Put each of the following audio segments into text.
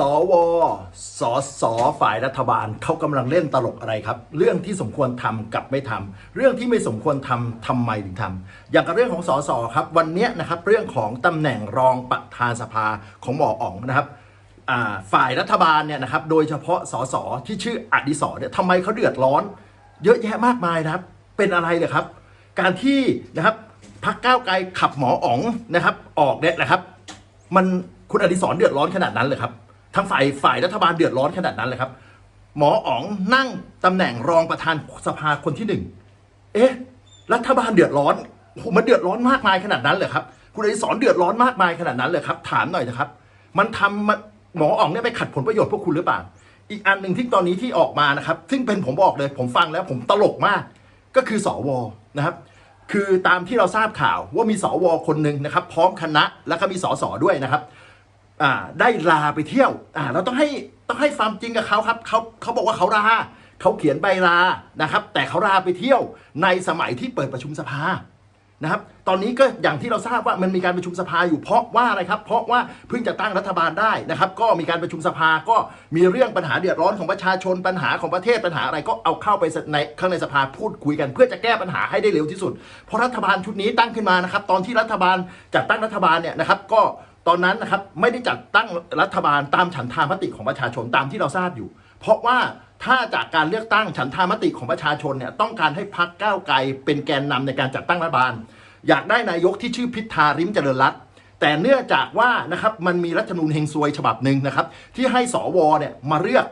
สวสสฝ่ายรัฐบาลเขากำลังเล่นตลกอะไรครับ เรื่องที่สมควรทำกับไม่ทำเรื่องที่ไม่สมควรทำทำไมถึงทำอย่างกับเรื่องของสสครับ วันเนี้ยนะครับเรื่องของตำแหน่งรองประธานสภาของหมออ๋องนะครับฝ่ายรัฐบาลเนี่ยนะครับโดยเฉพาะสสที่ชื่ออดิศรเนี่ยทำไมเขาเดือดร้อน เยอะแยะมากมายนะครับ เป็นอะไรเลยครับ การที่นะครับพักก้าวไกลขับหมออ๋องนะครับ ออกเนี่ยนะครับ มันคุณอดิศรเดือดร้อนขนาดนั้นเลยครับ ทางฝ่ายฝ่ายรัฐบาลเดือดร้อนขนาดนั้นเลยครับ หมออ๋องนั่งตำแหน่งรองประธานสภาคนที่หนึ่งเอ๊ะ รัฐบาลเดือดร้อนโหมันเดือดร้อนมากมายขนาดนั้นเลยครับ คุณอดิศรเดือดร้อนมากมายขนาดนั้นเลยครับ ถามหน่อยนะครับ มันทำมันหมออ๋องเนี่ยไปขัดผลประโยชน์พวกคุณหรือเปล่า อีกอันหนึ่งที่ตอนนี้ที่ออกมานะครับ ซึ่งเป็นผมบอกเลย ผมฟังแล้วผมตลกมาก ก็คือสวนะครับ คือตามที่เราทราบข่าวว่ามีสวคนหนึ่งนะครับ พร้อมคณะแล้วก็มีสอสอด้วยนะครับ อ่าได้ลาไปเที่ยวอ่าเราต้องให้ต้องให้ความจริงกับเขาครับเขาเขาบอกว่าเขาลาเขาเขียนใบลานะครับ แต่เขาลาไปเที่ยวในสมัยที่เปิดประชุมสภานะครับ ตอนนี้ก็อย่างที่เราทราบว่ามันมีการประชุมสภาอยู่เพราะว่าอะไรครับ เพราะว่าเพิ่งจะตั้งรัฐบาลได้นะครับ ก็มีการประชุมสภาก็มีเรื่องปัญหาเดือดร้อนของประชาชนปัญหาของประเทศปัญหาอะไรก็เอาเข้าไปในข้างในสภาพูดคุยกัน เพื่อจะแก้ปัญหาให้ได้เร็วที่สุด เพราะรัฐบาลชุดนี้ตั้งขึ้นมานะครับ ตอนที่รัฐบาลจัดตั้งรัฐบาลเนี่ยนะครับ ก็ ตอนนั้นนะครับไม่ได้จัดตั้งรัฐบาลตามฉันทามติของประชาชนตามที่เราทราบอยู่ เพราะว่าถ้าจากการเลือกตั้งฉันทามติของประชาชนเนี่ยต้องการให้พักก้าวไกลเป็นแกนนำในการจัดตั้งรัฐบาล อยากได้นายกที่ชื่อพิธาริมเจริญรัตน์แต่เนื่องจากว่านะครับมันมีรัฐธรรมนูญเฮงซวยฉบับหนึ่งนะครับ ที่ให้สวเนี่ยมาเลือก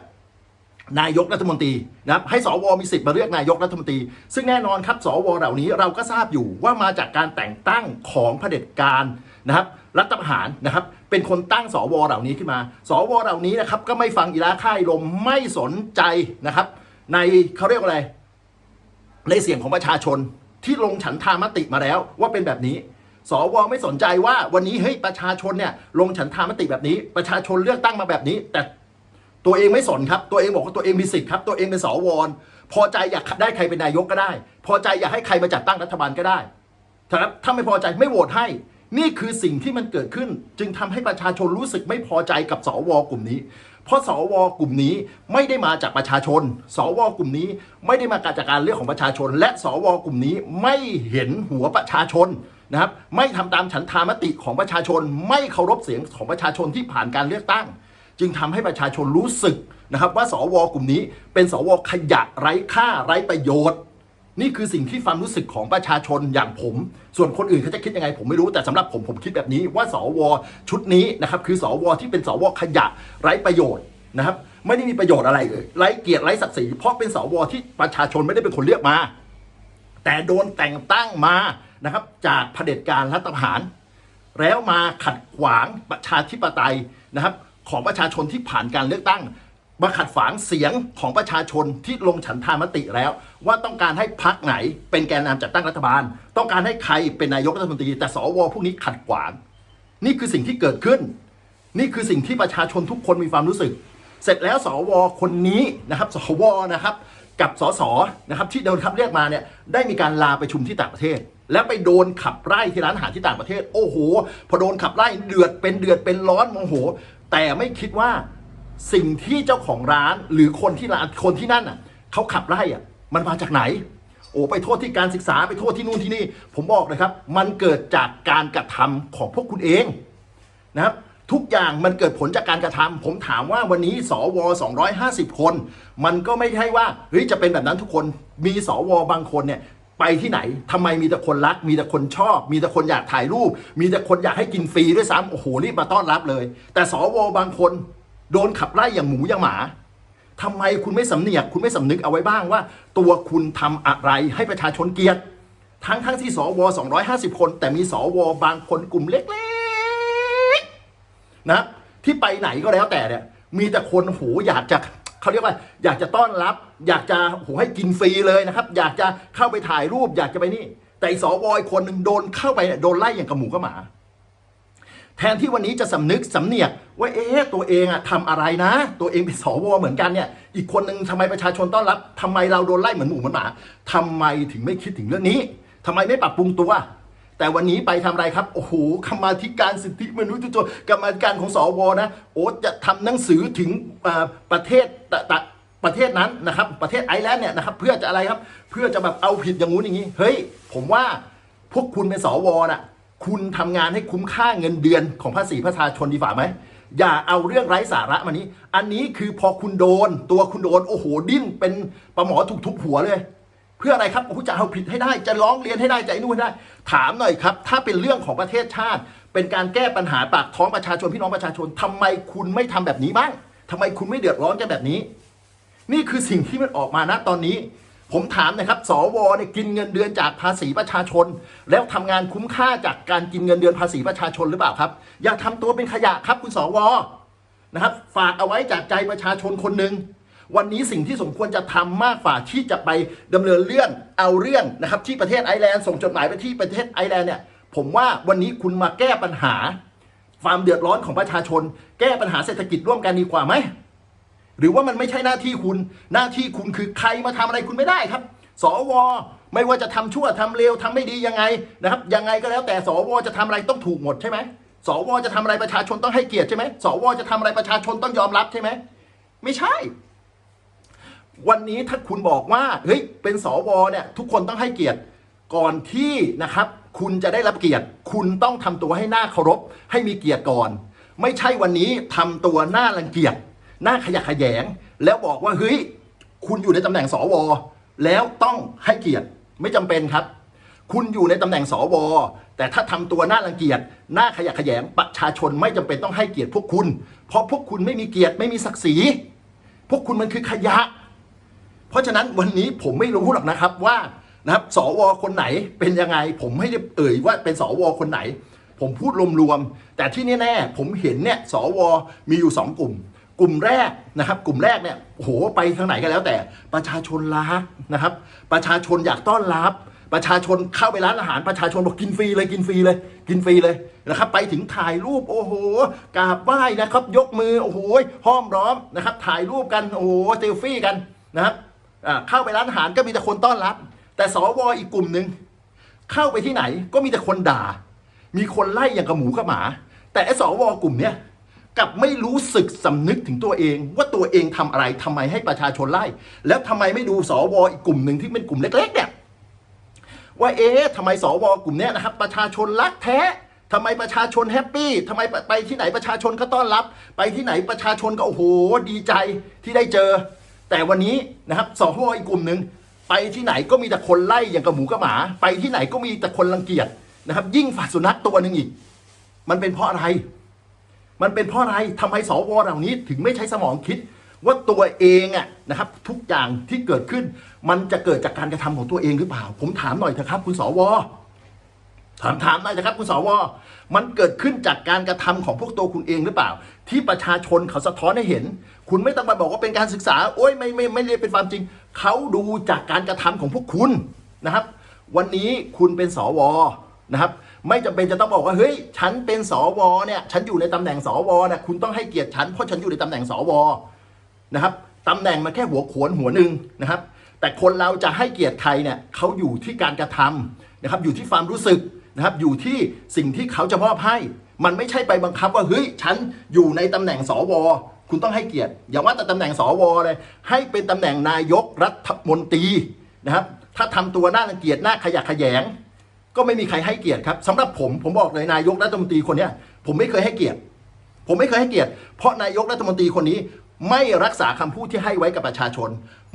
นายกรัฐมนตรีนะครับให้สวมีสิทธิ์มาเลือกนายกรัฐมนตรี ซึ่งแน่นอนครับสวเหล่านี้เราก็ทราบอยู่ว่ามาจากการแต่งตั้งของเผด็จการนะครับ รัฐประหารนะครับ เป็นคนตั้งสวเหล่านี้ขึ้นมา สวเหล่านี้นะครับ ก็ไม่ฟังอีลาค่ายลมไม่สนใจนะครับ ในเขาเรียกว่าอะไร ในเสียงของประชาชนที่ลงฉันทามติมาแล้วว่าเป็นแบบนี้ สวไม่สนใจว่าวันนี้เฮ้ยประชาชนเนี่ยลงฉันทามติแบบนี้ ประชาชนเลือกตั้งมาแบบนี้ แต่ตัวเองไม่สนครับ ตัวเองบอกว่าตัวเองมีสิทธิ์ครับ ตัวเองเป็นสวพอใจอยากได้ใครเป็นนายกก็ได้ พอใจอยากให้ใครมาจัดตั้งรัฐบาลก็ได้ครับถ้าไม่พอใจไม่โหวตให้ นี่คือสิ่งที่มันเกิดขึ้นจึงทำให้ประชาชนรู้สึกไม่พอใจกับสวกลุ่มนี้ เพราะสวกลุ่มนี้ไม่ได้มาจากประชาชน สวกลุ่มนี้ไม่ได้มาจากการเลือกของประชาชน และสวกลุ่มนี้ไม่เห็นหัวประชาชนนะครับ ไม่ทำตามฉันทามติของประชาชน ไม่เคารพเสียงของประชาชนที่ผ่านการเลือกตั้ง จึงทำให้ประชาชนรู้สึกนะครับ ว่าสวกลุ่มนี้เป็นสวขยะไร้ค่าไร้ประโยชน์ นี่คือสิ่งที่ความรู้สึกของประชาชนอย่างผม ส่วนคนอื่นเขาจะคิดยังไงผมไม่รู้แต่สำหรับผมผมคิดแบบนี้ว่าสวชุดนี้นะครับคือสวที่เป็นสวขยะไร้ประโยชน์นะครับไม่ได้มีประโยชน์อะไรเลยไร้เกียรติไร้ศักดิ์ศรีเพราะเป็นสวที่ประชาชนไม่ได้เป็นคนเลือกมา แต่โดนแต่งตั้งมานะครับจากเผด็จการรัฐประหาร แล้วมาขัดขวางประชาธิปไตยนะครับของประชาชนที่ผ่านการเลือกตั้ง มาขัดขวางเสียงของประชาชนที่ลงฉันทามติแล้ว ว่าต้องการให้พักไหนเป็นแกนนำจัดตั้งรัฐบาล ต้องการให้ใครเป็นนายกรัฐมนตรี แต่สวพวกนี้ขัดขวาง นี่คือสิ่งที่เกิดขึ้น นี่คือสิ่งที่ประชาชนทุกคนมีความรู้สึก เสร็จแล้วสวคนนี้นะครับสวนะครับ กับสสนะครับที่โดนคับเรียกมาเนี่ยได้มีการลาไปชุมที่ต่างประเทศ แล้วไปโดนขับไล่ที่ร้านอาหารที่ต่างประเทศ โอ้โห พอโดนขับไล่เดือดเป็นเดือดเป็นร้อนโมโห แต่ไม่คิดว่า สิ่งที่เจ้าของร้านหรือคนที่ร้านคนที่นั่นอะเขาขับไล่อะมันมาจากไหน โอ้ไปโทษที่การศึกษาไปโทษที่นู่นที่นี่ ผมบอกเลยครับ มันเกิดจากการกระทำของพวกคุณเองนะครับทุกอย่างมันเกิดผลจากการกระทำผมถามว่าวันนี้สว250 คน มันก็ไม่ใช่ว่าเฮ้ยจะเป็นแบบนั้นทุกคนมีสวบางคนเนี่ยไปที่ไหนทำไมมีแต่คนรัก มีแต่คนชอบ มีแต่คนอยากถ่ายรูป มีแต่คนอยากให้กินฟรีด้วยซ้ำโอ้โหรีบมาต้อนรับเลย แต่สวบางคน โดนขับไล่อย่างหมูอย่างหมาทำไมคุณไม่สำเนียก คุณไม่สำนึกเอาไว้บ้างว่า ตัวคุณทำอะไรให้ประชาชนเกลียดทั้งทั้งที่สว250 คน แต่มีสวบางคนกลุ่มเล็กๆนะที่ไปไหนก็แล้วแต่เนี่ย มีแต่คนโหอยากจะเขาเรียกว่า อยากจะต้อนรับ อยากจะโหให้กินฟรีเลยนะครับ อยากจะเข้าไปถ่ายรูป อยากจะไปนี่ แต่อีสวอีกคนหนึ่งโดนเข้าไปเนี่ยโดนไล่อย่างกับหมูกับหมา แทนที่วันนี้จะสำนึกสำเนียกว่าเอ๊ะตัวเองอะทำอะไรนะ ตัวเองเป็นสวเหมือนกันเนี่ย อีกคนหนึ่งทำไมประชาชนต้อนรับทำไมเราโดนไล่เหมือนหมูเหมือนหมาทำไมถึงไม่คิดถึงเรื่องนี้ทำไมไม่ปรับปรุงตัว แต่วันนี้ไปทำอะไรครับโอ้โหกรรมาธิการสิทธิมนุษยชนกรรมาธิการของสวนะโอ้จะทำหนังสือถึงประเทศตะตะประเทศนั้นนะครับ ประเทศไอร์แลนด์เนี่ยนะครับเพื่อจะอะไรครับ เพื่อจะแบบเอาผิดอย่างงู้นอย่างนี้ เฮ้ย ผมว่าพวกคุณเป็นสวน่ะ คุณทำงานให้คุ้มค่าเงินเดือนของภาษีประชาชนดีฝ่าไหม อย่าเอาเรื่องไร้สาระมานี้ อันนี้คือพอคุณโดน ตัวคุณโดน โอ้โห ดิ้นเป็นประหมอถูกทุบหัวเลย เพื่ออะไรครับโอ้จะเอาผิดให้ได้จะร้องเรียนให้ได้จะไอ้นู่นให้ได้ ถามหน่อยครับ ถ้าเป็นเรื่องของประเทศชาติ เป็นการแก้ปัญหาปากท้องประชาชนพี่น้องประชาชนทำไมคุณไม่ทำแบบนี้บ้างทำไมคุณไม่เดือดร้อนกันแบบนี้ นี่คือสิ่งที่มันออกมาณตอนนี้ ผมถามนะครับ สวเนี่ยกินเงินเดือนจากภาษีประชาชน แล้วทำงานคุ้มค่าจากการกินเงินเดือนภาษีประชาชนหรือเปล่าครับ อย่าทำตัวเป็นขยะครับคุณสวนะครับ ฝากเอาไว้จากใจประชาชนคนหนึ่งวันนี้สิ่งที่สมควรจะทำมากฝ่าที่จะไปดำเนินเรื่องเอาเรื่องนะครับ ที่ประเทศไอร์แลนด์ส่งจดหมายไปที่ประเทศไอร์แลนด์เนี่ย ผมว่าวันนี้คุณมาแก้ปัญหา ความเดือดร้อนของประชาชน แก้ปัญหาเศรษฐกิจร่วมกันดีกว่าไหม หรือว่ามันไม่ใช่หน้าที่คุณ หน้าที่คุณคือใครมาทำอะไรคุณไม่ได้ครับ สว ไม่ว่าจะทำชั่วทำเลวทำไม่ดียังไงนะครับ ยังไงก็แล้วแต่สวจะทำอะไรต้องถูกหมดใช่ไหมสวจะทำอะไรประชาชนต้องให้เกียรติใช่ไหมสวจะทำอะไรประชาชนต้องยอมรับใช่ไหมไม่ใช่ วันนี้ถ้าคุณบอกว่าเฮ้ยเป็นสวเนี่ยทุกคนต้องให้เกียรติก่อนที่นะครับ คุณจะได้รับเกียรติ คุณต้องทำตัวให้หน้าเคารพ ให้มีเกียรติก่อน ไม่ใช่วันนี้ทำตัวหน้ารังเกียจ หน้าขยะขยง แล้วบอกว่าเฮ้ยคุณอยู่ในตำแหน่งสว แล้วต้องให้เกียรติไม่จำเป็นครับ คุณอยู่ในตำแหน่งสว แต่ถ้าทำตัวหน้ารังเกียจหน้าขยะขยงประชาชนไม่จำเป็นต้องให้เกียรติพวกคุณ เพราะพวกคุณไม่มีเกียรติไม่มีศักดิ์ศรีพวกคุณมันคือขยะ เพราะฉะนั้นวันนี้ผมไม่รู้หรอกนะครับว่านะครับสวคนไหนเป็นยังไง ผมไม่ได้เอ่ยว่าเป็นสวคนไหน ผมพูดรวมๆแต่ที่แน่ๆผมเห็นเนี่ยสวมีอยู่สองกลุ่ม กลุ่มแรกนะครับ กลุ่มแรกเนี่ยโอ้โหไปทางไหนก็แล้วแต่ประชาชนรักนะครับ ประชาชนอยากต้อนรับประชาชนเข้าไปร้านอาหารประชาชนบอกกินฟรีเลยกินฟรีเลย กินฟรีเลยนะครับ ไปถึงถ่ายรูปโอ้โหกราบไหว้นะครับ ยกมือโอ้โหห้อมร้อมนะครับ ถ่ายรูปกันโอ้โหเซลฟี่กันนะครับอ่าเข้าไปร้านอาหารก็มีแต่คนต้อนรับ แต่สวอีกกลุ่มหนึ่งเข้าไปที่ไหนก็มีแต่คนด่า มีคนไล่อย่างกับหมูกับหมา แต่ไอ้สวกลุ่มเนี้ย กับไม่รู้สึกสำนึกถึงตัวเอง ว่าตัวเองทำอะไรทำไมให้ประชาชนไล่ แล้วทำไมไม่ดูสวอีกกลุ่มหนึ่งที่เป็นกลุ่มเล็กๆเนี่ยว่าเอ๊ะทำไมสวกลุ่มนี้นะครับ ประชาชนรักแท้ทำไมประชาชนแฮปปี้ทำไมไปที่ไหนประชาชนก็ต้อนรับ ไปที่ไหนประชาชนก็โอ้โหดีใจที่ได้เจอ แต่วันนี้นะครับสวอีกกลุ่มหนึ่งไปที่ไหนก็มีแต่คนไล่อย่างกับหมูกับหมา ไปที่ไหนก็มีแต่คนรังเกียจนะครับ ยิ่งฝาสุนัขตัวหนึ่งอีก มันเป็นเพราะอะไร มันเป็นเพราะอะไรทำไมสวเหล่านี้ถึงไม่ใช้สมองคิด ว่าตัวเองอะนะครับทุกอย่างที่เกิดขึ้น มันจะเกิดจากการกระทำของตัวเองหรือเปล่า ผมถามหน่อยเถอะครับ คุณสวถามถามหน่อยนะครับ คุณสว มันเกิดขึ้นจากการกระทำของพวกตัวคุณเองหรือเปล่า ที่ประชาชนเขาสะท้อนให้เห็น คุณไม่ต้องมาบอกว่าเป็นการศึกษา โอ้ยไม่ไม่ไม่เรียกเป็นความจริง เขาดูจากการกระทำของพวกคุณนะครับ วันนี้คุณเป็นสวนะครับ ไม่จำเป็นจะต้องบอกว่าเฮ้ยฉันเป็นสวเนี่ยฉันอยู่ในตำแหน่งสวนี่ยคุณต้องให้เกียรติฉันเพราะฉันอยู่ในตำแหน่งสวนะครับตำแหน่งมันแค่หัวโขนหัวหนึ่งนะครับ แต่คนเราจะให้เกียรติใครเนี่ยเขาอยู่ที่การกระทำนะครับอยู่ที่ความรู้สึกนะครับอยู่ที่สิ่งที่เขาจะมอบให้ มันไม่ใช่ไปบังคับว่าเฮ้ยฉันอยู่ในตำแหน่งสวคุณต้องให้เกียรติ อย่าว่าแต่ตำแหน่งสวเลย ให้เป็นตำแหน่งนายกรัฐมนตรีนะครับ ถ้าทำตัวน่ารังเกียจน่าขยะแขยง ก็ไม่มีใครให้เกียรติครับสำหรับผมผมบอกเลยนายกรัฐมนตรีคนเนี้ผมไม่เคยให้เกียรติ ผมไม่เคยให้เกียรติ เพราะนายกรัฐมนตรีคนนี้ ไม่รักษาคำพูดที่ให้ไว้กับประชาชน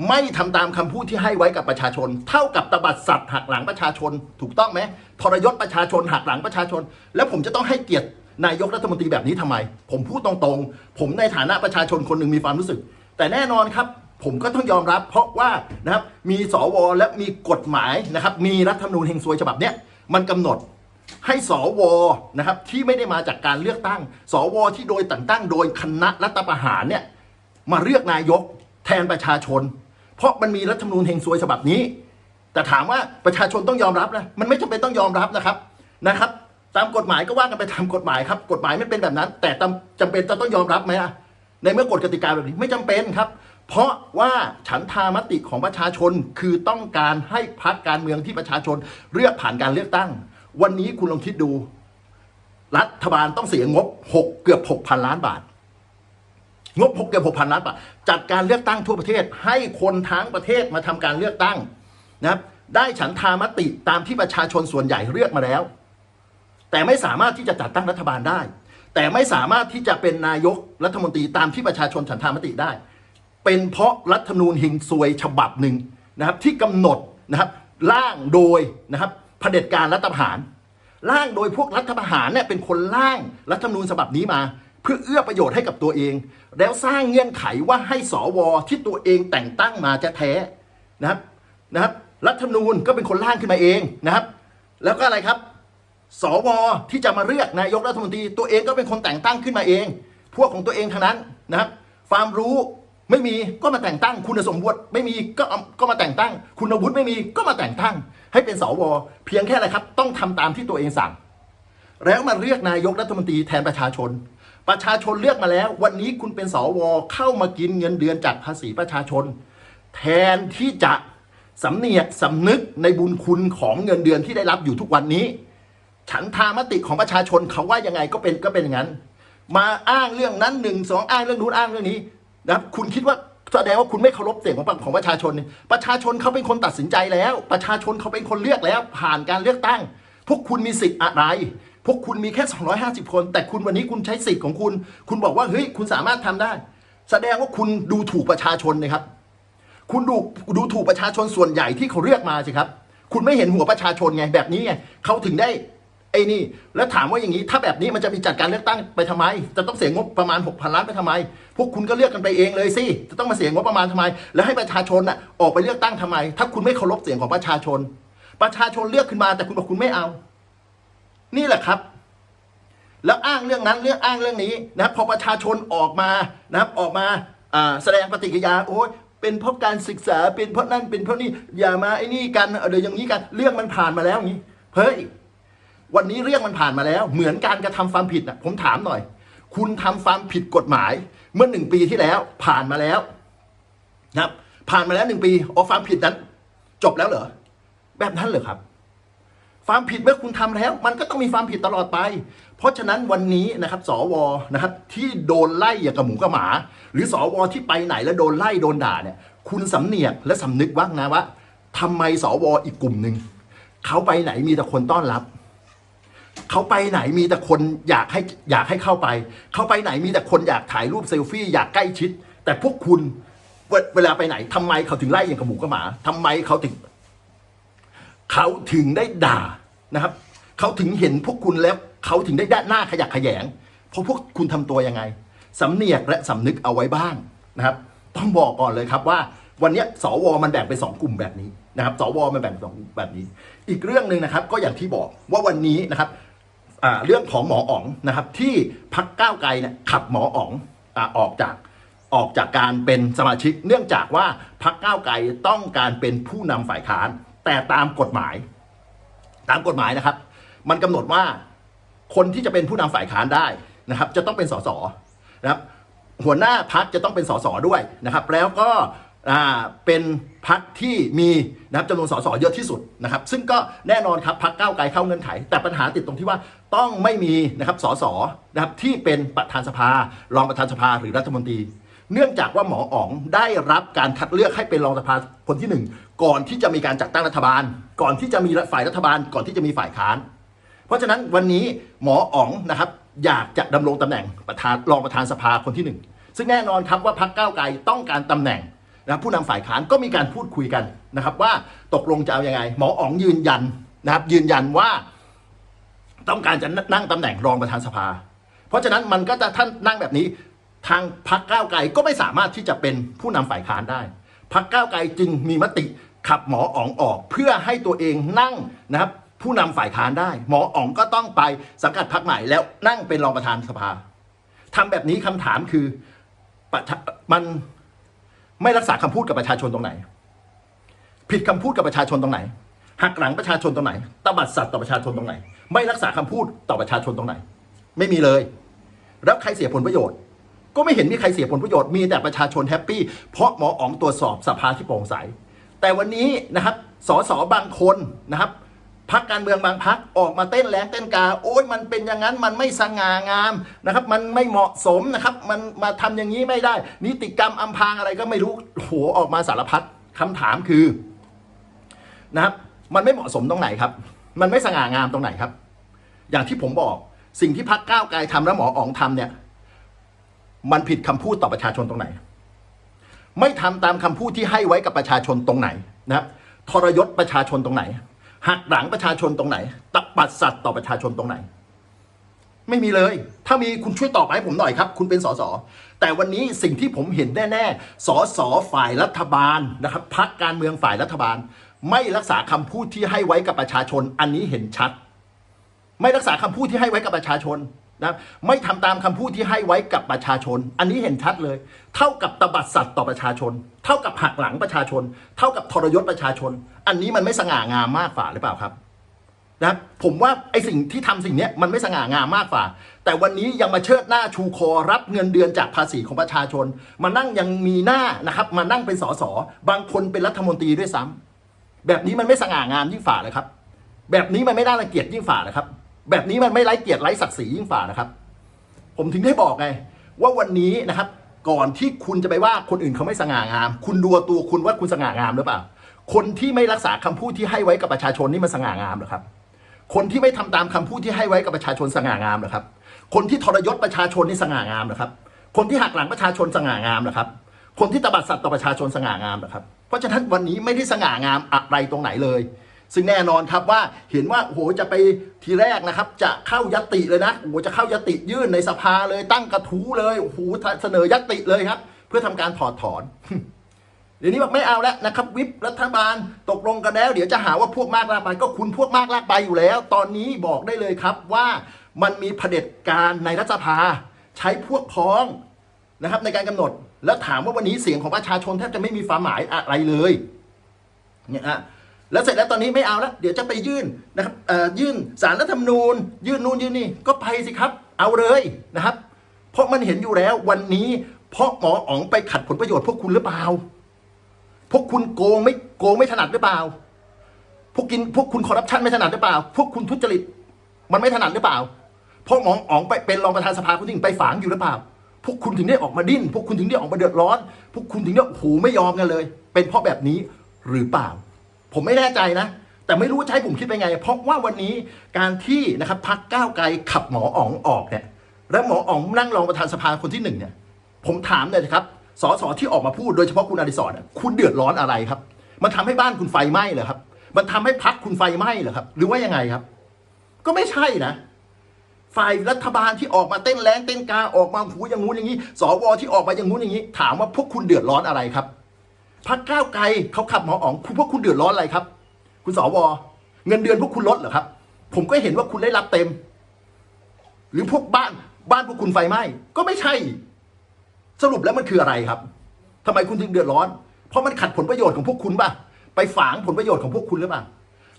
ไม่ทำตามคำพูดที่ให้ไว้กับประชาชน เท่ากับตบัดสัตว์หักหลังประชาชน ถูกต้องไหมทรยศประชาชนหักหลังประชาชน แล้วผมจะต้องให้เกียรตินายกรัฐมนตรีแบบนี้ทำไม ผมพูดตรงๆ ผมในฐานะประชาชนคนหนึ่งมีความรู้สึก แต่แน่นอนครับผมก็ต้องยอมรับเพราะว่านะครับมีสวและมีกฎหมายนะครับมีรัฐธรรมนูญแห่งซวยฉบับเนี้ย มันกำหนดให้สวนะครับที่ไม่ได้มาจากการเลือกตั้ง สวที่โดยแต่งตั้งโดยคณะรัฐประหารเนี่ยมาเลือกนายกแทนประชาชน เพราะมันมีรัฐธรรมนูญแห่งซวยฉบับนี้ แต่ถามว่าประชาชนต้องยอมรับนะมันไม่จำเป็นต้องยอมรับนะครับนะครับ ตามกฎหมายก็ว่ากันไปตามกฎหมายครับกฎหมายไม่เป็นแบบนั้น แต่จำจำเป็นจะต้องยอมรับไหมอะในเมื่อกฎกติกาแบบนี้ไม่จำเป็นครับ เพราะว่าฉันทามติของประชาชนคือต้องการให้พรรคการเมืองที่ประชาชนเลือกผ่านการเลือกตั้ง วันนี้คุณลองคิดดู รัฐบาลต้องเสียงบหกเกือบหกพันล้านบาท งบหกเกือบหกพันล้านบาท จัดการเลือกตั้งทั่วประเทศ ให้คนทั้งประเทศมาทำการเลือกตั้งนะครับได้ฉันทามติตามที่ประชาชนส่วนใหญ่เลือกมาแล้ว แต่ไม่สามารถที่จะจัดตั้งรัฐบาลได้ แต่ไม่สามารถที่จะเป็นนายกรัฐมนตรีตามที่ประชาชนฉันทามติได้ เป็นเพราะรัฐธรรมนูญหิงซวยฉบับหนึ่งนะครับ ที่กำหนดนะครับร่างโดยนะครับเผด็จการรัฐประหาร ร่างโดยพวกรัฐประหารเนี่ยเป็นคนร่างรัฐธรรมนูญฉบับนี้มา เพื่อเอื้อประโยชน์ให้กับตัวเอง แล้วสร้างเงื่อนไขว่าให้สวที่ตัวเองแต่งตั้งมาจะแท้นะครับนะครับ รัฐธรรมนูญก็เป็นคนร่างขึ้นมาเองนะครับ แล้วก็อะไรครับสวที่จะมาเลือกนายกรัฐมนตรีตัวเองก็เป็นคนแต่งตั้งขึ้นมาเอง พวกของตัวเองทั้งนั้นนะครับ ความรู้ ไม่มีก็มาแต่งตั้ง คุณสมบัติไม่มีก็ก็มาแต่งตั้ง คุณวุฒิไม่มีก็มาแต่งตั้ง ให้เป็นสวเพียงแค่อะไรครับ ต้องทำตามที่ตัวเองสั่ง แล้วมาเลือกนายกรัฐมนตรีแทนประชาชน ประชาชนเลือกมาแล้ว วันนี้คุณเป็นสวเข้ามากินเงินเดือนจากภาษีประชาชน แทนที่จะสำเนียกสำนึกในบุญคุณของเงินเดือนที่ได้รับอยู่ทุกวันนี้ ฉันทามติของประชาชนเขาว่ายังไงก็เป็นก็เป็นอย่างนั้น มาอ้างเรื่องนั้นหนึ่งสองอ้างเรื่องนู้นอ้างเรื่องนี้ นะครับคุณคิดว่าแสดงว่าคุณไม่เคารพเสียงของของประชาชนนี่ประชาชนเขาเป็นคนตัดสินใจแล้ว ประชาชนเขาเป็นคนเลือกแล้ว ผ่านการเลือกตั้ง พวกคุณมีสิทธิ์อะไร พวกคุณมีแค่ 250 คน แต่คุณวันนี้คุณใช้สิทธิ์ของคุณ คุณบอกว่าเฮ้ยคุณสามารถทำได้ แสดงว่าคุณดูถูกประชาชนนะครับ คุณดูดูถูกประชาชนส่วนใหญ่ที่เขาเลือกมาสิครับ คุณไม่เห็นหัวประชาชนไงแบบนี้ไงเขาถึงได้ ไอ้นี่ แล้วถามว่าอย่างนี้ ถ้าแบบนี้มันจะมีจัดการเลือกตั้งไปทำไม จะต้องเสียงบประมาณ 6,000 ล้านไปทำไม พวกคุณก็เลือกกันไปเองเลยสิ จะต้องมาเสียงบประมาณทำไม แล้วให้ประชาชนน่ะออกไปเลือกตั้งทำไม ถ้าคุณไม่เคารพเสียงของประชาชน ประชาชนเลือกขึ้นมาแต่คุณบอกคุณไม่เอา นี่แหละครับ แล้วอ้างเรื่องนั้นเรื่องอ้างเรื่องนี้นะครับ พอประชาชนออกมานะครับ ออกมาอ่าแสดงปฏิกิริยาโอ้ยเป็นเพราะการศึกษาเป็นเพราะนั่นเป็นเพราะนี่อย่ามาไอ้นี่กันเดี๋ยวอย่างนี้กันเรื่องมันผ่านมาแล้วอย่างนี้เฮ้ย วันนี้เรื่องมันผ่านมาแล้ว เหมือนการกระทำความผิดนะผมถามหน่อย คุณทำความผิดกฎหมาย เมื่อหนึ่งปีที่แล้ว ผ่านมาแล้วนะครับ ผ่านมาแล้วหนึ่งปีอ๋อความผิดนั้น จบแล้วเหรอแบบนั้นเหรอครับ ความผิดเมื่อคุณทำแล้ว มันก็ต้องมีความผิดตลอดไป เพราะฉะนั้นวันนี้นะครับ สวนะครับ ที่โดนไล่อย่างกับหมูกับหมา หรือสวที่ไปไหนแล้วโดนไล่โดนด่าเนี่ย คุณสำเนียกและสำนึกบ้างนะว่าทำไมสวอีกกลุ่มหนึ่งเขาไปไหนมีแต่คนต้อนรับ เขาไปไหนมีแต่คนอยากให้อยากให้เข้าไป เขาไปไหนมีแต่คนอยากถ่ายรูปเซลฟี่อยากใกล้ชิด แต่พวกคุณเวลาไปไหนทำไมเขาถึงไล่อย่างกับหมูกับหมาทำไมเขาถึง เขาถึงได้ด่านะครับ เขาถึงเห็นพวกคุณแล้วเขาถึงได้ด้านหน้าขยักขยง เพราะพวกคุณทำตัวยังไงสำเนียกและสำนึกเอาไว้บ้างนะครับ ต้องบอกก่อนเลยครับว่า วันนี้สวมันแบ่งเป็นสองกลุ่มแบบนี้นะครับ สวมันแบ่งเป็นสองแบบนี้ อีกเรื่องหนึ่งนะครับ ก็อย่างที่บอกว่าวันนี้นะครับ เรื่องของหมออ๋องนะครับ ที่พักก้าวไกลเนี่ยขับหมออ๋องอออกจากออกจากการเป็นสมาชิก เนื่องจากว่าพักก้าวไกลต้องการเป็นผู้นำฝ่ายค้าน แต่ตามกฎหมาย ตามกฎหมายนะครับ มันกำหนดว่าคนที่จะเป็นผู้นำฝ่ายค้านได้นะครับ จะต้องเป็นสสนะครับ หัวหน้าพักจะต้องเป็นสสด้วยนะครับ แล้วก็ เป็นพักที่มีนะครับจำนวนสสเยอะที่สุดนะครับ ซึ่งก็แน่นอนครับพักก้าวไกลเข้าเงื่อนไข แต่ปัญหาติดตรงที่ว่าต้องไม่มีนะครับสสนะครับที่เป็นประธานสภา รองประธานสภาหรือรัฐมนตรี เนื่องจากว่าหมออ๋องได้รับการคัดเลือกให้เป็นรองสภาคนที่หนึ่งก่อนที่จะมีการจัดตั้งรัฐบาล ก่อนที่จะมีฝ่ายรัฐบาล ก่อนที่จะมีฝ่ายค้าน เพราะฉะนั้นวันนี้หมออ๋องนะครับอยากจะดำรงตำแหน่งประธานรองประธานสภาคนที่หนึ่งซึ่งแน่นอนครับว่าพรรคก้าวไกลต้องการตำแหน่ง นะครับผู้นำฝ่ายค้านก็มีการพูดคุยกันนะครับว่าตกลงจะเอาอยังไง หมออ๋องยืนยันนะครับยืนยันว่าต้องการจะนั่งตำแหน่งรองประธานสภา เพราะฉะนั้นมันก็จะท่านนั่งแบบนี้ ทางพรรคก้าวไกลก็ไม่สามารถที่จะเป็นผู้นำฝ่ายค้านได้พรรคก้าวไกลจึงมีมติขับหมออ๋องออก เพื่อให้ตัวเองนั่งนะครับผู้นำฝ่ายค้านได้ หมออ๋องก็ต้องไปสังกัดพรรคใหม่แล้วนั่งเป็นรองประธานสภาทำแบบนี้คำถามคือมัน ไม่รักษาคำพูดกับประชาชนตรงไหน ผิดคำพูดกับประชาชนตรงไหนหักหลังประชาชนตรงไหนตบัดสัตว์ต่อประชาชนตรงไหน ไม่รักษาคำพูดต่อประชาชนตรงไหน ไม่มีเลย แล้วใครเสียผลประโยชน์ ก็ไม่เห็นมีใครเสียผลประโยชน์มีแต่ประชาชนแฮปปี้เพราะหมออ๋องตรวจสอบสภาที่โปร่งใส แต่วันนี้นะครับสสบางคนนะครับ พักการเมืองบางพักออกมาเต้นแรงเต้นกา โอ้ยมันเป็นอย่างนั้นมันไม่สง่างามนะครับ มันไม่เหมาะสมนะครับ มันมาทำอย่างนี้ไม่ได้ นิติกรรมอำพางอะไรก็ไม่รู้โหออกมาสารพัดคำถามคือนะครับมันไม่เหมาะสมตรงไหนครับ มันไม่สง่างามตรงไหนครับ อย่างที่ผมบอกสิ่งที่พักก้าวไกลทำและหมออ๋องทำเนี่ย มันผิดคำพูดต่อประชาชนตรงไหน ไม่ทำตามคำพูดที่ให้ไว้กับประชาชนตรงไหนนะครับทรยศประชาชนตรงไหน หักหลังประชาชนตรงไหน ตับปัดสัตว์ต่อประชาชนตรงไหน ไม่มีเลย ถ้ามีคุณช่วยตอบให้ผมหน่อยครับ คุณเป็นสสแต่วันนี้สิ่งที่ผมเห็นแน่ๆสสฝ่ายรัฐบาลนะครับพักการเมืองฝ่ายรัฐบาล ไม่รักษาคำพูดที่ให้ไว้กับประชาชน อันนี้เห็นชัด ไม่รักษาคำพูดที่ให้ไว้กับประชาชน นะไม่ทำตามคำพูดที่ให้ไว้กับประชาชน อันนี้เห็นชัดเลย เท่ากับตบัดสัตว์ต่อประชาชน เท่ากับหักหลังประชาชน เท่ากับทรยศประชาชน อันนี้มันไม่สง่างามมากฝ่าหรือเปล่าครับนะผมว่าไอสิ่งที่ทำสิ่งนี้มันไม่สง่างามมากฝ่า แต่วันนี้ยังมาเชิดหน้าชูคอรับเงินเดือนจากภาษีของประชาชน มานั่งยังมีหน้านะครับ มานั่งเป็นสสบางคนเป็นรัฐมนตรีด้วยซ้ำแบบนี้มันไม่สง่างามยิ่งฝ่าเลยครับ แบบนี้มันไม่น่ารังเกียจยิ่งฝ่านะครับ แบบนี้มันไม่ไร้เกียรติไร้ศักดิ์ศรียิ่งฝ่านะครับ ผมถึงได้บอกไง ว่าวันนี้นะครับ ก่อนที่คุณจะไปว่าคนอื่นเขาไม่สง่างาม คุณดูตัวคุณว่าคุณสง่างามหรือเปล่า คนที่ไม่รักษาคำพูดที่ให้ไว้กับประชาชนนี่มันสง่างามหรือครับ คนที่ไม่ทำตามคำพูดที่ให้ไว้กับประชาชนสง่างามหรือครับ คนที่ทรยศประชาชนนี่สง่างามหรือครับ คนที่หักหลังประชาชนสง่างามหรือครับ คนที่ตบัดสัตว์ต่อประชาชนสง่างามหรือครับ เพราะฉะนั้นวันนี้ไม่ได้สง่างามอะไรตรงไหนเลย ซึ่งแน่นอนครับว่าเห็นว่าโหจะไปทีแรกนะครับ จะเข้ายติเลยนะโหจะเข้ายติยื่นในสภาเลยตั้งกระทู้เลยโหเสนอยติเลยครับ เพื่อทำการถอดถอนเดี๋ยวนี้บอกไม่เอาแล้วนะครับ วิปรัฐบาลตกลงกันแล้ว เดี๋ยวจะหาว่าพวกมากลากไปก็คุณพวกมากลากไปอยู่แล้ว ตอนนี้บอกได้เลยครับว่ามันมีเผด็จการในรัฐสภา ใช้พวกพ้องนะครับ ในการกำหนด แล้วถามว่าวันนี้เสียงของประชาชนแทบจะไม่มีความหมายอะไรเลยเนี่ยฮะ แล้วเสร็จแล้วตอนนี้ไม่เอาแล้วเดี๋ยวจะไปยื่นนะครับยื่นสารรัฐธรรมนูญ ยื่นนู่นยื่นนี่ก็ไปสิครับ เอาเลยนะครับ เพราะมันเห็นอยู่แล้ววันนี้ เพราะหมออ๋องไปขัดผลประโยชน์พวกคุณหรือเปล่า พวกคุณโกงไม่โกงไม่ถนัดหรือเปล่า พวกกินพวกคุณคอร์รัปชันไม่ถนัดหรือเปล่า พวกคุณทุจริตมันไม่ถนัดหรือเปล่า เพราะหมออ๋องไปเป็นรองประธานสภาคุณถึงไปฝังอยู่หรือเปล่า พวกคุณถึงได้ออกมาดิ้น พวกคุณถึงได้ออกมาเดือดร้อน พวกคุณถึงได้โอ้โหไม่ยอมกันเลย เป็นเพราะแบบนี้หรือเปล่า ผมไม่แน่ใจนะ แต่ไม่รู้ให้ผมคิดไปไง เพราะว่าวันนี้การที่นะครับพักก้าวไกลขับหมออ๋องออกเนี่ยแล้วหมออ๋องนั่งรองประธานสภาคนที่หนึ่งเนี่ยผมถามเลยครับสสที่ออกมาพูดโดยเฉพาะคุณอดิศรคุณเดือดร้อนอะไรครับ มันทำให้บ้านคุณไฟไหม้เหรอครับ มันทำให้พักคุณไฟไหม้เหรอครับ หรือว่ายังไงครับ ก็ไม่ใช่นะฝ่ายรัฐบาลที่ออกมาเต้นแรงเต้นกาออกมาหูอย่างงู้นอย่างนี้ สวที่ออกมาอย่างงู้นอย่างนี้ ถามว่าพวกคุณเดือดร้อนอะไรครับ พักก้าวไกลเขาขับหมออ๋องคุณพวกคุณเดือดร้อนอะไรครับ คุณสวเงินเดือนพวกคุณลดเหรอครับ ผมก็เห็นว่าคุณได้รับเต็ม หรือพวกบ้านบ้านพวกคุณไฟไหม้ก็ไม่ใช่ สรุปแล้วมันคืออะไรครับทำไมคุณถึงเดือดร้อน เพราะมันขัดผลประโยชน์ของพวกคุณป่ะไปฝางผลประโยชน์ของพวกคุณหรือเปล่า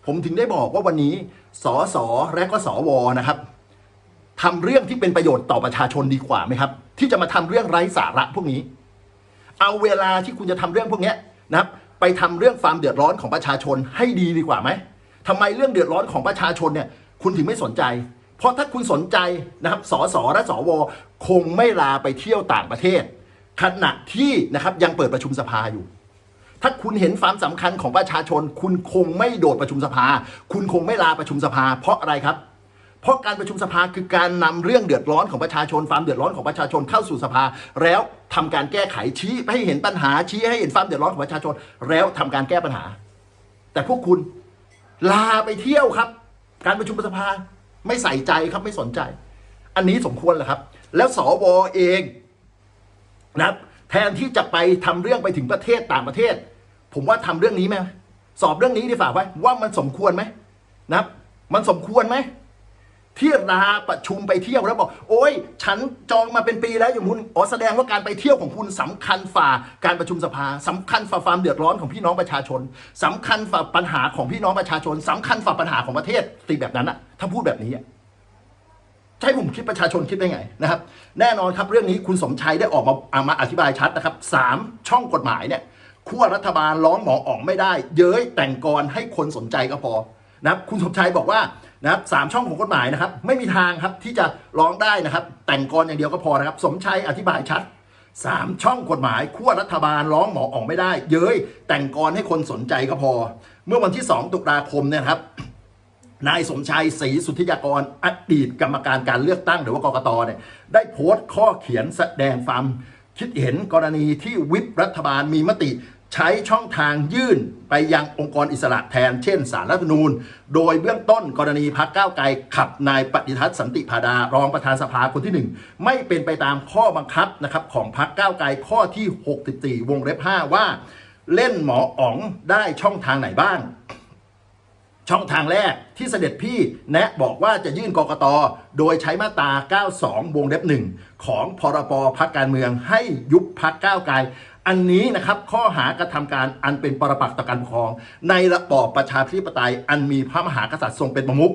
ผมถึงได้บอกว่าวันนี้สสและก็สวนะครับทำเรื่องที่เป็นประโยชน์ต่อประชาชนดีกว่าไหมครับ ที่จะมาทำเรื่องไร้สาระพวกนี้ เอาเวลาที่คุณจะทำเรื่องพวกนี้นะครับไปทำเรื่องความเดือดร้อนของประชาชนให้ดีดีกว่าไหมทำไมเรื่องเดือดร้อนของประชาชนเนี่ยคุณถึงไม่สนใจ เพราะถ้าคุณสนใจนะครับสสและสวคงไม่ลาไปเที่ยวต่างประเทศ ขณะที่นะครับยังเปิดประชุมสภาอยู่ ถ้าคุณเห็นความสำคัญของประชาชน คุณคงไม่โดดประชุมสภา คุณคงไม่ลาประชุมสภา เพราะอะไรครับ เพราะการประชุมสภาคือการนำเรื่องเดือดร้อนของประชาชนความเดือดร้อนของประชาชนเข้าสู่สภา แล้วทำการแก้ไขชี้ให้เห็นปัญหาชี้ให้เห็นความเดือดร้อนของประชาชน แล้วทำการแก้ปัญหา แต่พวกคุณลาไปเที่ยวครับ การประชุมสภาไม่ใส่ใจครับไม่สนใจ อันนี้สมควรเหรอครับ แล้วสวเองนะครับแทนที่จะไปทำเรื่องไปถึงประเทศต่างประเทศ ผมว่าทำเรื่องนี้ไหมสอบเรื่องนี้ดีฝ่าไว้ว่ามันสมควรไหมนะครับ มันสมควรไหม ที่ลาประชุมไปเที่ยวแล้วบอก โอ้ย ฉันจองมาเป็นปีแล้วอย่างคุณอ๋อแสดงว่าการไปเที่ยวของคุณสำคัญฝ่าการประชุมสภาสำคัญฝ่าความเดือดร้อนของพี่น้องประชาชนสำคัญฝ่าปัญหาของพี่น้องประชาชนสำคัญฝ่าปัญหาของประเทศตีแบบนั้นอะถ้าพูดแบบนี้อะให้ผมคิดประชาชนคิดได้ไงนะครับ แน่นอนครับเรื่องนี้คุณสมชัยได้ออกมาอามาอธิบายชัดนะครับสามช่องกฎหมายเนี่ยขั้วรัฐบาลร้องหมออ๋องไม่ได้ เย้ยแต่งกรให้คนสนใจก็พอนะครับคุณสมชัยบอกว่า นะครับสามช่องของกฎหมายนะครับ ไม่มีทางครับที่จะร้องได้นะครับ แต่งกรอย่างเดียวก็พอนะครับ สมชัยอธิบายชัดสามช่องกฎหมายขั้วรัฐบาลร้องหมอออกไม่ได้ เย้ยแต่งกรให้คนสนใจก็พอ เมื่อวันที่ 2 ตุลาคมเนี่ยครับนายสมชัยศรีสุทธิยากรอดีตกรรมการการเลือกตั้งหรือว่ากกตเนี่ยได้โพสต์ข้อเขียนแสดงความคิดเห็นกรณีที่วิปรัฐบาลมีมติ ใช้ช่องทางยื่นไปยังองค์กรอิสระแทน เช่นสารรัฐธรรมนูญ โดยเบื้องต้นกรณีพักก้าวไกลขับนายปฏิทัศน์สันติพาดารองประธานสภาคนที่หนึ่งไม่เป็นไปตามข้อบังคับนะครับของพักก้าวไกลข้อที่ 64 วงเล็บ 5 ว่า เล่นหมออ๋องได้ช่องทางไหนบ้าง ช่องทางแรกที่เสด็จพี่แนะบอกว่าจะยื่นกกตโดยใช้มาตรา 92 วงเล็บหนึ่งของพรบพักการเมืองให้ยุบพักก้าวไกล อันนี้นะครับข้อหากระทำการอันเป็นปรปักษ์ต่อการปกครอง ในระบอบประชาธิปไตย อันมีพระมหากษัตริย์ทรงเป็นประมุข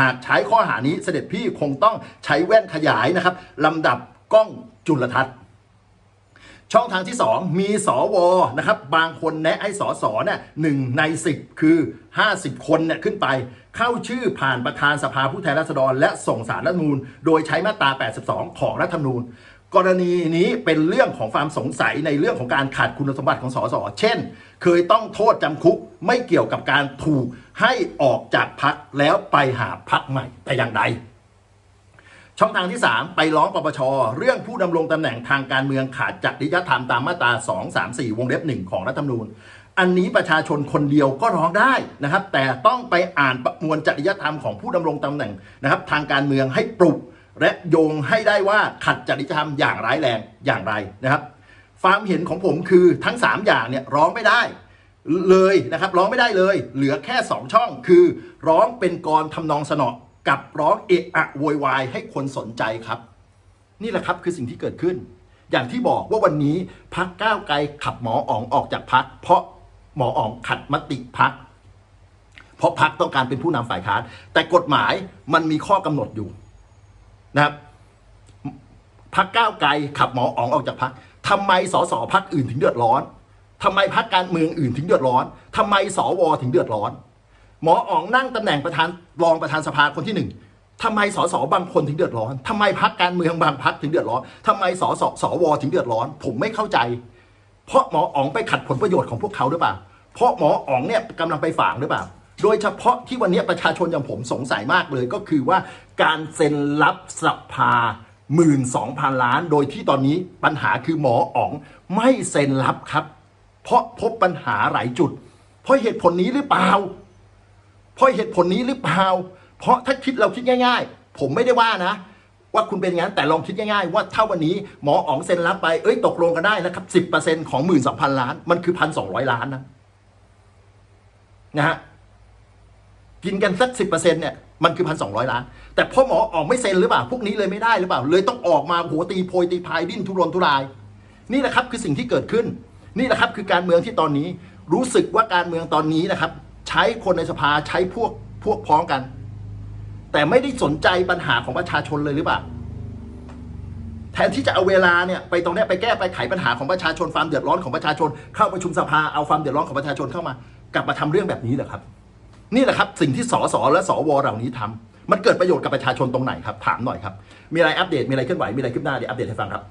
หากใช้ข้อหานี้เสด็จพี่คงต้องใช้แว่นขยายนะครับลำดับกล้องจุลทรรศน์ช่องทางที่ 2 มีสวนะครับ บางคนแนะให้สอสอเนี่ยหนึ่งใน 10 คือ 50 คนเนี่ยขึ้นไป เข้าชื่อผ่านประธานสภาผู้แทนราษฎร และส่งสารรัฐมนูญโดยใช้มาตรา 82 ของรัฐธรรมนูญ กรณีนี้เป็นเรื่องของความสงสัยในเรื่องของการขาดคุณสมบัติของสสเช่น เคยต้องโทษจำคุกไม่เกี่ยวกับการถูกให้ออกจากพักแล้วไปหาพักใหม่แต่อย่างใดช่องทางที่ 3 ไปร้องปปช เรื่องผู้ดำรงตำแหน่งทางการเมืองขาดจริยธรรมตามมาตรา 2 3 4 วงเล็บ 1 ของรัฐธรรมนูญ อันนี้ประชาชนคนเดียวก็ร้องได้นะครับ แต่ต้องไปอ่านประมวลจริยธรรมของผู้ดำรงตำแหน่งนะครับ ทางการเมืองให้ปลุก และโยงให้ได้ว่าขัดจริยธรรมอย่างร้ายแรงอย่างไรนะครับ ความเห็นของผมคือทั้ง 3 อย่างเนี่ยร้องไม่ได้เลยนะครับร้องไม่ได้เลย เหลือแค่ 2 ช่องคือร้องเป็นกรทำนองสนอกับร้องเอะอะโวยวายให้คนสนใจครับ นี่แหละครับคือสิ่งที่เกิดขึ้น อย่างที่บอกว่าวันนี้พักก้าวไกลขับหมออ๋องออกจากพัก เพราะหมออ๋องขัดมติพักเพราะพักต้องการเป็นผู้นำฝ่ายค้านแต่กฎหมายมันมีข้อกำหนดอยู่ นะครับพักก้าวไกลขับหมออ๋องออกจากพักทำไมสสพักอื่นถึงเดือดร้อนทำไมพักการเมืองอื่นถึงเดือดร้อนทำไมสวถึงเดือดร้อน หมออ๋องนั่งตำแหน่งประธานรองประธานสภาคนที่หนึ่งทำไมสสบางคนถึงเดือดร้อนทำไมพักการเมืองบางพักถึงเดือดร้อนทำไมสสสวถึงเดือดร้อน ผมไม่เข้าใจ เพราะหมออ๋องไปขัดผลประโยชน์ของพวกเขาหรือเปล่า เพราะหมออ๋องเนี่ยกำลังไปฝางหรือเปล่า โดยเฉพาะที่วันนี้ประชาชนอย่างผมสงสัยมากเลยก็คือว่าการเซ็นรับสภาหมื่นสองพันล้าน โดยที่ตอนนี้ปัญหาคือหมออ๋องไม่เซ็นรับครับ เพราะพบปัญหาหลายจุด เพราะเหตุผลนี้หรือเปล่า เพราะเหตุผลนี้หรือเปล่า เพราะถ้าคิดเราคิดง่าย ๆ ผมไม่ได้ว่านะ ว่าคุณเป็นงั้นแต่ลองคิดง่ายๆ ว่าถ้าวันนี้หมออ๋องเซ็นรับไปเอ้ยตกลงกันได้นะครับสิบเปอร์เซ็นของหมื่นสองพันล้าน มันคือพันสองร้อยล้านนะนะฮะ กินกันสักสิบเปอร์เซ็นเนี่ยมันคือพันสองร้อยล้าน แต่พ่อหมอออกไม่เซ็นหรือเปล่าพวกนี้เลยไม่ได้หรือเปล่า เลยต้องออกมาโหตีโพยตีพายดิ้นทุรนทุราย นี่แหละครับคือสิ่งที่เกิดขึ้น นี่แหละครับคือการเมืองที่ตอนนี้รู้สึกว่าการเมืองตอนนี้นะครับ ใช้คนในสภาใช้พวกพวกพ้องกัน แต่ไม่ได้สนใจปัญหาของประชาชนเลยหรือเปล่าแทนที่จะเอาเวลาเนี่ยไปตรงนี้ไปแก้ไปไขปัญหาของประชาชนความเดือดร้อนของประชาชน เข้าประชุมสภาเอาความเดือดร้อนของประชาชนเข้ามากลับมาทำเรื่องแบบนี้เหรอครับ นี่แหละครับสิ่งที่สสและสวเหล่านี้ทำมันเกิดประโยชน์กับประชาชนตรงไหนครับถามหน่อยครับมีอะไรอัปเดตมีอะไรเคลื่อนไหวมีอะไรคืบหน้าเดี๋ยวอัปเดตให้ฟังครับ